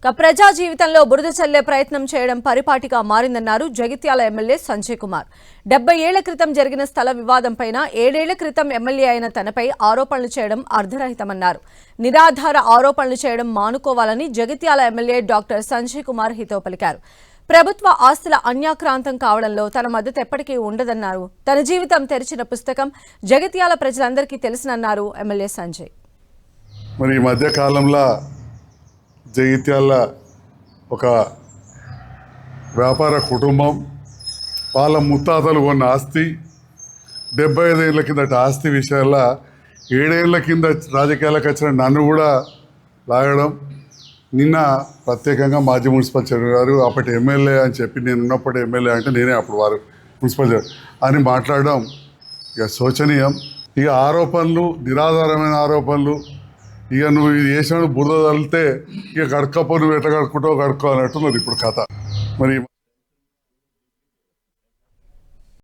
ఇక ప్రజా జీవితంలో బురద చల్లే ప్రయత్నం చేయడం పరిపాటిగా మారిందన్నారు జగిత్యాల ఎమ్మెల్యే సంజయ్ కుమార్. డెబ్బై ఏళ్ళ క్రితం జరిగిన స్థల వివాదంపై ఏడేళ్ళ క్రితం ఎమ్మెల్యే అయిన తనపై ఆరోపణలు చేయడం అర్ధరహితమన్నారు. నిరాధార ఆరోపణలు చేయడం మానుకోవాలని జగిత్యాల ఎమ్మెల్యే డాక్టర్ సంజయ్ కుమార్ హితో పలికారు. ప్రభుత్వ ఆస్తుల అన్యాక్రాంతం కావడంలో తన మద్దతు ఎప్పటికీ ఉండదన్నారు. తన జీవితం తెరిచిన పుస్తకం జగిత్యాల ప్రజలందరికీ తెలుసునన్నారు ఎమ్మెల్యే సంజయ్. మరి ఈ మధ్య కాలంలో జగిత్యాల ఒక వ్యాపార కుటుంబం. వాళ్ళ ముత్తాతలు కొన్న ఆస్తి డెబ్బై ఐదేళ్ళ కిందట ఆస్తి విషయాల్లో ఏడేళ్ళ కింద రాజకీయాలకు వచ్చిన నన్ను కూడా లాగడం. నిన్న ప్రత్యేకంగా మాజీ మున్సిపల్ చైర్మన్ గారు అప్పటి ఎమ్మెల్యే అని చెప్పి నేను ఉన్నప్పుడు ఎమ్మెల్యే అంటే నేనే అప్పుడు వారు మున్సిపల్ అని మాట్లాడడం ఇక శోచనీయం. ఇక ఆరోపణలు నిరాధారమైన ఆరోపణలు ఇక నువ్వు ఇది చేసినాడు బురద తగిలితే ఇక గడకపో నువ్వు ఎట్లా కడుక్కుంటావు కడుక్కో అన్నట్టున్నది ఇప్పుడు కథ. మరి